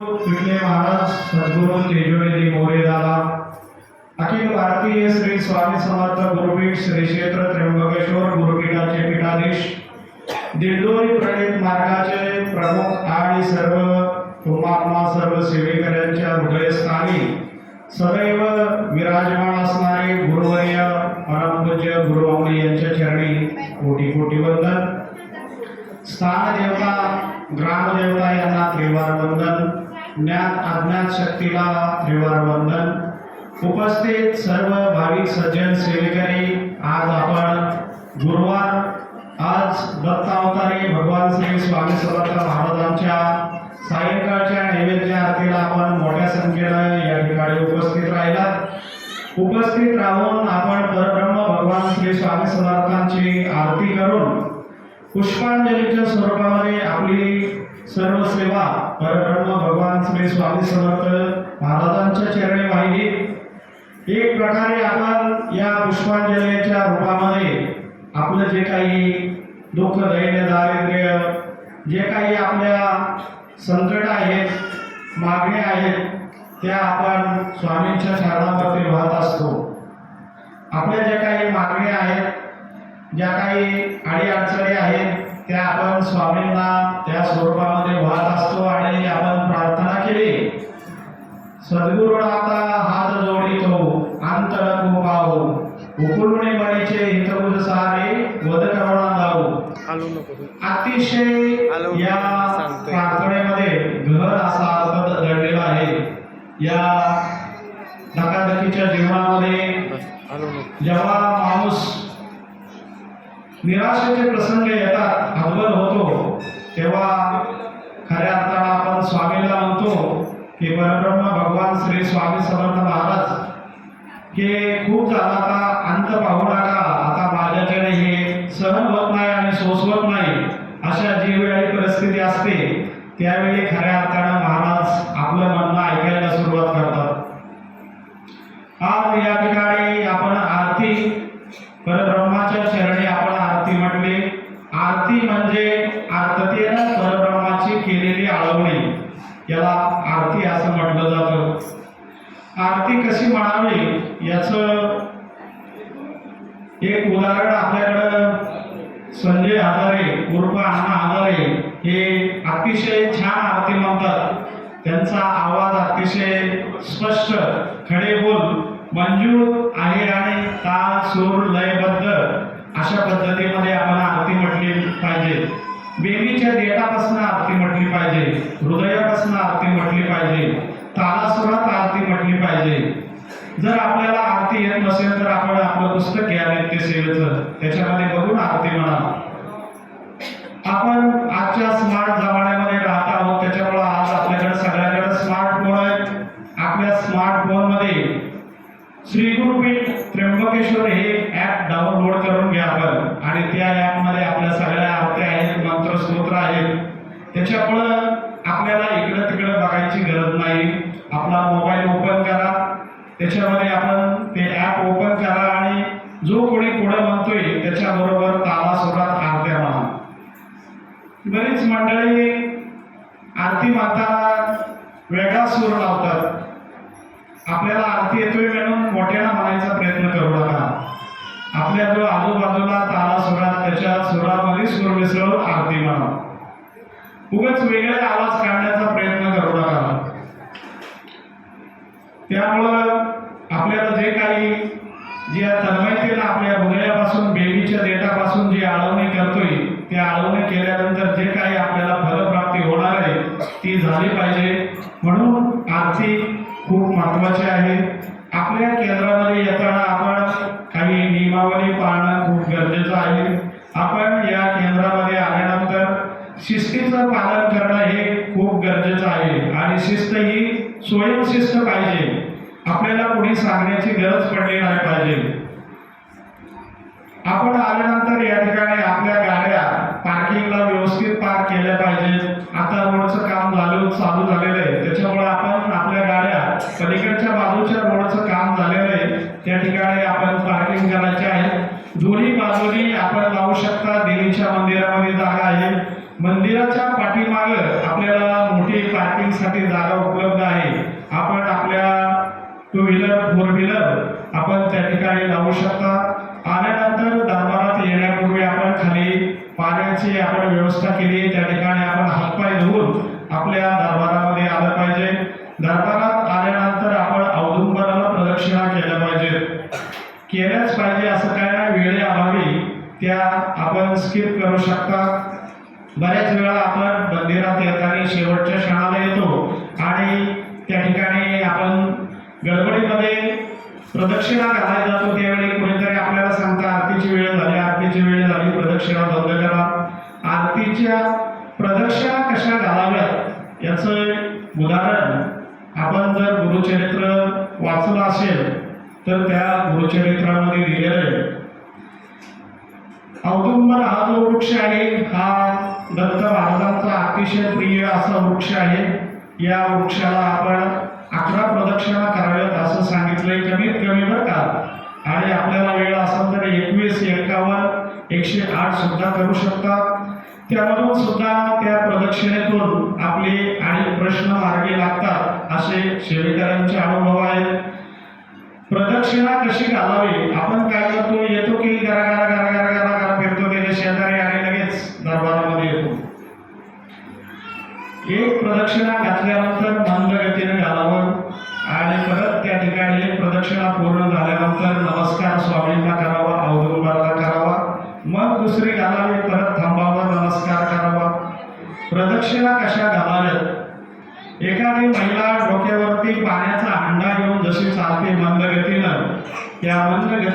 पिठले महाराज सद्गुरु तेजोनिधी मोरे दादा अखिल भारतीय श्री स्वामी समर्थ गुरुपीठ श्री क्षेत्र त्र्यंबकेश्वर गुरुपीठाचे पीठाधीश दिंडोरी प्रणित मार्गाचे प्रमुख आणि सर्व तुमात्मा सर्व सेवेकऱ्यांच्या हृदयस्थानी सदैव विराजमान असणारे गुरुवर्य परमपूज्य गुरुवामणी यांच्या चरणी कोटी कोटी वंदन. स्थान देवता ग्रामदेवता यांना त्रिवार वंदन. ज्ञान अज्ञात शक्तीला त्रिवार वंदन उपस्थित सर्व भाविक सज्जन सेवेकरी आज आपण गुरुवार आज दत्तावतारी भगवान श्री स्वामी समर्थ महाराजांच्या सायंकाळच्या नैवेद्य आरतीला आपण मोठ्या संख्येनं या ठिकाणी उपस्थित राहिला उपस्थित राहून आपण परब्रह्म भगवान श्री स्वामी समर्थांची आरती करून पुष्पांजलीच्या स्वरूपामध्ये आपली सर्व सेवा परब्रह्म भगवान श्री स्वामी समर्थ महाराजांच्या चरणी वाहिली एक प्रकारे आपण या पुष्पांजलीच्या रूपामध्ये आपलं जे काही दुःख दैन्य दारिद्र्य जे काही आपल्या संकट आहेत मागण्या आहेत त्या आपण स्वामींच्या चरणावरती वाहत असतो. आपल्या ज्या काही मागण्या आहेत ज्या काही अडीअडचणी आहेत त्या आपण स्वामींना त्या स्वरूपामध्ये वाहत असतो आणि आपण प्रार्थना केली सद्गुरुनाथा हात जोडितो अंतर मणीचे सारे करुणा दाऊ तू. अतिशय. या. प्रार्थनेमध्ये घर असा अर्थ दडलेला आहे या धकाधकीच्या जीवनामध्ये जेव्हा माणूस निराशेचे प्रसंग येतात हे परब्रह्म भगवान श्री स्वामी समर्थ महाराज. हे खूप झाला आता अंत पाहू नका. आता माझ्याकडे हे सहन होत नाही आणि सोसवत नाही अशा जी वेळी परिस्थिती असते. त्यावेळी खऱ्या अर्थानं महाराज आपलं म्हणणं ऐकायला सुरुवात करतात. आज या ठिकाणी आपण आरती परब्रह्माच्या शरणी आपण आरती म्हटले. आरती म्हणजे आर्ततेनं परब्रह्माची केलेली आळवणी. याला आरती असं म्हटलं जातं आरती कशी म्हणावी याचं एक उदाहरण आपल्याकडं संजय हजारे उर्फ अण्णा हजारे हे अतिशय छान आरती म्हणतात. त्यांचा आवाज अतिशय स्पष्ट खडे बोल मंजूर आहे आणि ताल सूर लयबद्ध अशा पद्धतीमध्ये आपण आरती म्हटली पाहिजे. बेबीच्या देठापासून आरती म्हटली पाहिजे हृदयापासून आरती म्हटली पाहिजे. तालासुरात आरती म्हटली पाहिजे. जर आपल्याला आरती येत नसेल तर आपण आपलं पुस्तक घ्या नित्य सेवेचं. त्याच्यामध्ये बघून आरती म्हणा आपण आजच्या स्मार्ट जमान्यामध्ये राहत आहोत. त्याच्यामुळे आज आपल्याकडे सगळ्याकडे स्मार्टफोन आहेत. आपल्या स्मार्टफोनमध्ये श्री गुरुपीठ त्र्यंबकेश्वर हे ॲप डाउनलोड करून घ्या आपण. आणि त्या ॲपमध्ये आपल्या सगळ्या आरत्या आहेत मंत्र स्तोत्र आहेत. त्याच्यामुळं आपल्याला इकडं तिकडं बघायची गरज नाही. आपला मोबाईल ओपन करा. त्याच्यामध्ये आपण ते ॲप ओपन करा आणि जो कोणी पुढं म्हणतोय त्याच्याबरोबर ताला स्वरात आरत्या म्हणा. बरीच मंडळी आरती माताला वेगळा सूर लावतात. आपल्याला आरती येतोय म्हणून मोठ्यानं म्हणायचा प्रयत्न करू नका. आपल्या जो आजूबाजूला ताला सुरात त्याच्या सुरामध्ये सूर मिसळून आरती म्हणा. उगच वेगळे आवाज काढण्याचा प्रयत्न करू नका. त्यामुळं आपल्याला जे काही जे या तन्मयतेनं आपल्या हृदयापासून बेबीच्या देठापासून जी आळवणी करतोय त्या आळवणी केल्यानंतर जे काही आपल्याला फलप्राप्ती होणार आहे ती झाली पाहिजे. म्हणून आर्थिक खूप महत्वाची आहे. आपल्या केंद्रामध्ये येताना आपण काही नियमावली पाळणं खूप गरजेचं आहे. आपण या केंद्रामध्ये आल्यानंतर शिस्तीचं पालन करणं हे खूप गरजेचं आहे. आणि शिस्त ही स्वयंशिस्त पाहिजे. आपल्याला कोणी सांगण्याची गरज पडली नाही पाहिजे. आपण आल्यानंतर या ठिकाणी आपल्या गाड्या पार्किंगला व्यवस्थित पार्क केल्या पाहिजेत आता रोडचं काम झालं चालू झालेलं आहे. त्याच्यामुळे आपण आपल्या गाड्या पलीकडच्या बाजूच्या रोडचं काम झालेलं आहे. त्या ठिकाणी आपण पार्किंग करायचे आहे. दोन्ही बाजूनी आपण लावू शकता. देवीच्या मंदिरामध्ये जागा आहे. मंदिराच्या पाठीमागे आपल्याला मोठी पार्किंगसाठी जागा उपलब्ध आहे आपण आपल्या टू व्हीलर फोर व्हीलर आपण त्या ठिकाणी लावू शकता. आल्यानंतर दरबारात येण्यापूर्वी आपण खाली पाण्याची आपण व्यवस्था केली. त्या ठिकाणी आपण हातपाय धुवून आपल्या दरबारामध्ये आलं पाहिजे. दरबारात आल्यानंतर आपण औदुंबराला प्रदक्षिणा केल्या पाहिजे केल्याच पाहिजे असं काय नाही. वेळेअभावी त्या आपण स्किप करू शकता. बऱ्याच वेळा आपण मंदिरात येताना शेवटच्या क्षणाला येतो आणि त्या ठिकाणी आपण गडबडीमध्ये प्रदक्षिणा घालायला जातो त्यावेळी कोणीतरी आपल्याला सांगता आरतीची वेळ झाली आरतीची वेळ झाली प्रदक्षिणा बंद करा आरतीच्या प्रदक्षिणा कशा घालाव्यात याचं उदाहरण आपण जर गुरुचरित्र वाचलं असेल तर त्या गुरुचरित्रामध्ये दिलेलं आहे. औदुंबर हा जो वृक्ष आहे हा दत्त महाराजांचा अतिशय प्रिय असा वृक्ष आहे. या वृक्षाला आपण अकरा प्रदक्षिणा कराव्यात असं सांगितलंय कमीत कमी बरं का. आणि आपल्याला वेळ असेल तर एकवीस एकावन्न एकशे आठ सुद्धा करू शकतात त्यामधून सुद्धा त्या प्रदक्षिणेतून आपले आणि प्रश्न मार्गी लागतात असे सेवेकरांचे अनुभव आहेत. प्रदक्षिणा कशी घालावी? आपण काय करतो? येतो की गरा गरा गरा गरा गरा गरा फिरतो त्याच्या शेजारी आणि लगेच दरबारामध्ये येतो एक प्रदक्षिणा घातल्यानंतर मंदगतीने घालावं आणि परत त्या ठिकाणी एक प्रदक्षिणा पूर्ण झाल्यानंतर नमस्कार स्वामींना करावा औदुंबराला करावा. मग दुसरी घालावी परत थांबावं नमस्कार करावा. प्रदक्षिणा कशा घालाव्यात? एखादी महिला डोक्यावरती पाण्याचा अंडा घेऊन जशी चालते मंदगतीनं त्या मंदगती